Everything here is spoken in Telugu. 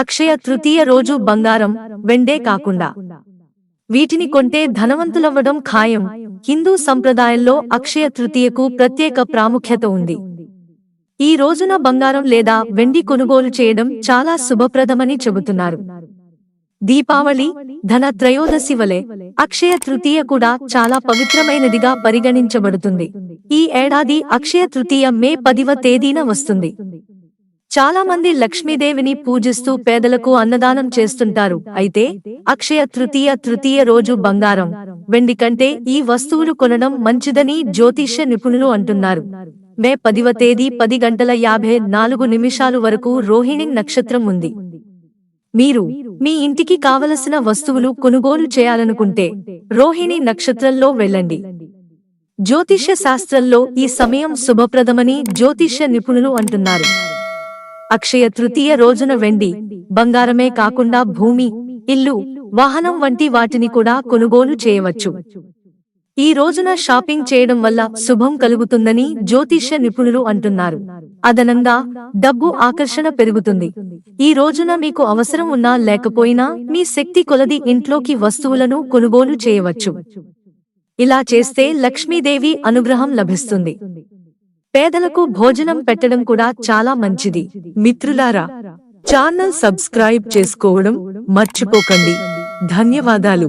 అక్షయ తృతీయ రోజు బంగారం వెండే కాకుండా. వీటిని కొంటే ధనవంతులవ్వడం ఖాయం. హిందూ సంప్రదాయంలో అక్షయ తృతీయకు ప్రత్యేక ప్రాముఖ్యత ఉంది. ఈ రోజున బంగారం లేదా వెండి కొనుగోలు చేయడం చాలా శుభప్రదమని చెబుతున్నారు. దీపావళి ధన త్రయోదశి వలె అక్షయ తృతీయ కూడా చాలా పవిత్రమైనదిగా పరిగణించబడుతుంది. ఈ ఏడాది అక్షయ తృతీయ మే పదివ తేదీన వస్తుంది. చాలా మంది లక్ష్మీదేవిని పూజిస్తూ పేదలకు అన్నదానం చేస్తుంటారు. అయితే అక్షయ తృతీయ తృతీయ రోజు బంగారం. వెండి కంటే ఈ వస్తువులు కొనడం మంచిదని జ్యోతిష్య నిపుణులు అంటున్నారు. మే పదివ తేదీ పది గంటల యాభై నాలుగు నిమిషాలు వరకు రోహిణి నక్షత్రం ఉంది. మీరు మీ ఇంటికి కావలసిన వస్తువులు కొనుగోలు చేయాలనుకుంటే రోహిణి నక్షత్రంలో వెళ్ళండి. జ్యోతిష్య శాస్త్రంలో ఈ సమయం శుభప్రదమని జ్యోతిష్య నిపుణులు అంటున్నారు. అక్షయ తృతీయ రోజున వెండి బంగారమే కాకుండా భూమి ఇల్లు వాహనం వంటి వాటిని కూడా కొనుగోలు చేయవచ్చు. ఈ రోజున షాపింగ్ చేయడం వల్ల శుభం కలుగుతుందని జ్యోతిష్య నిపుణులు అంటున్నారు. అదనంగా డబ్బు ఆకర్షణ పెరుగుతుంది. ఈ రోజున మీకు అవసరం ఉన్నా లేకపోయినా మీ శక్తి కొలది ఇంట్లోకి వస్తువులను కొనుగోలు చేయవచ్చు. ఇలా చేస్తే లక్ష్మీదేవి అనుగ్రహం లభిస్తుంది. పేదలకు భోజనం పెట్టడం కూడా చాలా మంచిది. మిత్రులారా ఛానల్ సబ్స్క్రైబ్ చేసుకోవడం మర్చిపోకండి. ధన్యవాదాలు.